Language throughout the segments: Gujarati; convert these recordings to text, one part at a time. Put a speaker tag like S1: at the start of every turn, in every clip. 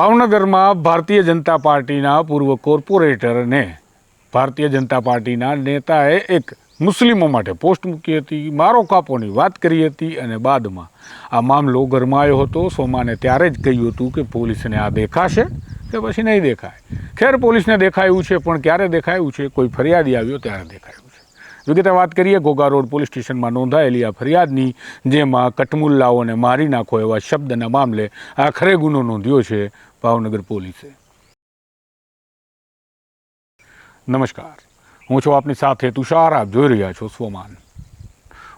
S1: ભાવનગરમાં ભારતીય જનતા પાર્ટીના પૂર્વ કોર્પોરેટરને ભારતીય જનતા પાર્ટીના નેતાએ એક મુસ્લિમો માટે પોસ્ટ મૂકી હતી, મારો કાપોની વાત કરી હતી અને બાદમાં આ મામલો ગરમાયો હતો. સોમાને ત્યારે જ કહ્યું હતું કે પોલીસને આ દેખાશે કે પછી નહીં દેખાય. ખેર પોલીસને દેખાયું છે, પણ ક્યારે દેખાયું છે? કોઈ ફરિયાદી આવ્યો ત્યારે દેખાયું છે. વિગતે વાત કરીએ, ઘોઘા રોડ પોલીસ સ્ટેશનમાં નોંધાયેલી આ ફરિયાદની, જેમાં કટમુલ્લાઓને મારી નાખો એવા શબ્દના મામલે આખરે ગુનો નોંધ્યો છે. ભાવનગર પોલીસે. નમસ્કાર. હું છું આપની સાથે તુષાર. આપ જોઈ રહ્યા છો સ્વમાન.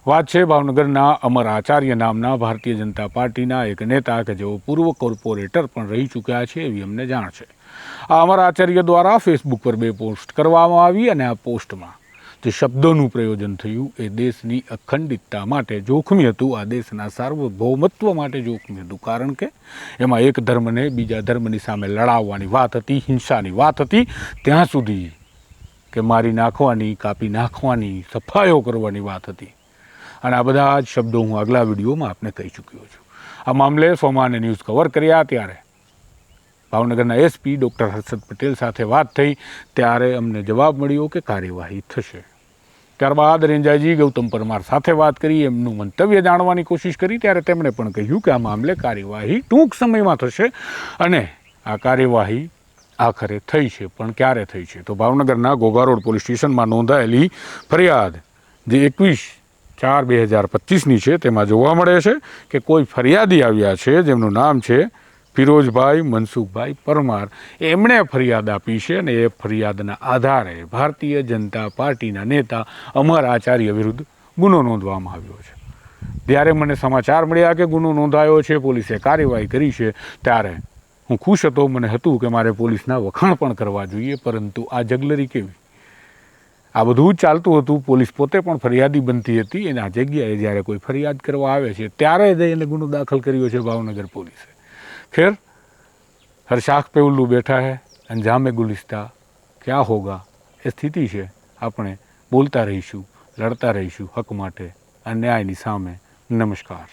S1: વાત છે ભાવનગરના અમર આચાર્ય નામના ભારતીય જનતા પાર્ટીના એક નેતા કે જેઓ પૂર્વ કોર્પોરેટર પણ રહી ચૂક્યા છે એવી અમને જાણ છે. આ અમર આચાર્ય દ્વારા ફેસબુક પર બે પોસ્ટ કરવામાં આવી અને આ પોસ્ટમાં જે શબ્દોનું પ્રયોજન થયું. એ દેશની અખંડિતતા માટે જોખમી હતું. આ દેશના સાર્વભૌમત્વ માટે જોખમી હતું. કારણ કે એમાં એક ધર્મને બીજા ધર્મની સામે લડાવવાની વાત હતી, હિંસાની વાત હતી. ત્યાં સુધી કે મારી નાખવાની, કાપી નાખવાની, સફાયો કરવાની વાત હતી. અને આ બધા જ શબ્દો હું આગલા વિડીયોમાં આપને કહી ચૂક્યો છું. આ મામલે સોમાને ન્યૂઝ કવર કર્યા ત્યારે ભાવનગરના એસપી ડૉક્ટર હર્ષદ પટેલ સાથે વાત થઈ. ત્યારે અમને જવાબ મળ્યો કે કાર્યવાહી થશે. ત્યારબાદ રેંજાજી ગૌતમ પરમાર સાથે વાત કરી, એમનું મંતવ્ય જાણવાની કોશિશ કરી, ત્યારે તેમણે પણ કહ્યું કે આ મામલે કાર્યવાહી ટૂંક સમયમાં થશે અને આ કાર્યવાહી આખરે થઈ છે, પણ ક્યારે થઈ છે? તો ભાવનગરના ઘોઘા રોડ પોલીસ સ્ટેશનમાં નોંધાયેલી ફરિયાદ, જે એકવીસ ચાર બે હજાર પચીસની છે, તેમાં જોવા મળે છે કે કોઈ ફરિયાદી આવ્યા છે, જેમનું નામ છે ફિરોજભાઈ, મનસુખભાઈ પરમાર એમણે ફરિયાદ આપી છે અને એ ફરિયાદના આધારે ભારતીય જનતા પાર્ટીના નેતા અમર આચાર્ય વિરુદ્ધ ગુનો નોંધવામાં આવ્યો છે. જ્યારે મને સમાચાર મળ્યા કે ગુનો નોંધાયો છે, પોલીસે કાર્યવાહી કરી છે, ત્યારે હું ખુશ હતો, મને હતું કે મારે પોલીસના વખાણ પણ કરવા જોઈએ, પરંતુ આ જગલરી કેવી? આ બધું ચાલતું હતું, પોલીસ પોતે પણ ફરિયાદી બનતી હતી અને આ જગ્યાએ જ્યારે કોઈ ફરિયાદ કરવા આવે છે, ત્યારે જ એને ગુનો દાખલ કર્યો છે ભાવનગર પોલીસે. ખેર હર શાખ पे उल्लू बैठा है अंजाम गुलिस्ता क्या होगा એ સ્થિતિ છે આપણે બોલતા રહીશું લડતા રહીશું હક માટે અન્યાયની સામે નમસ્કાર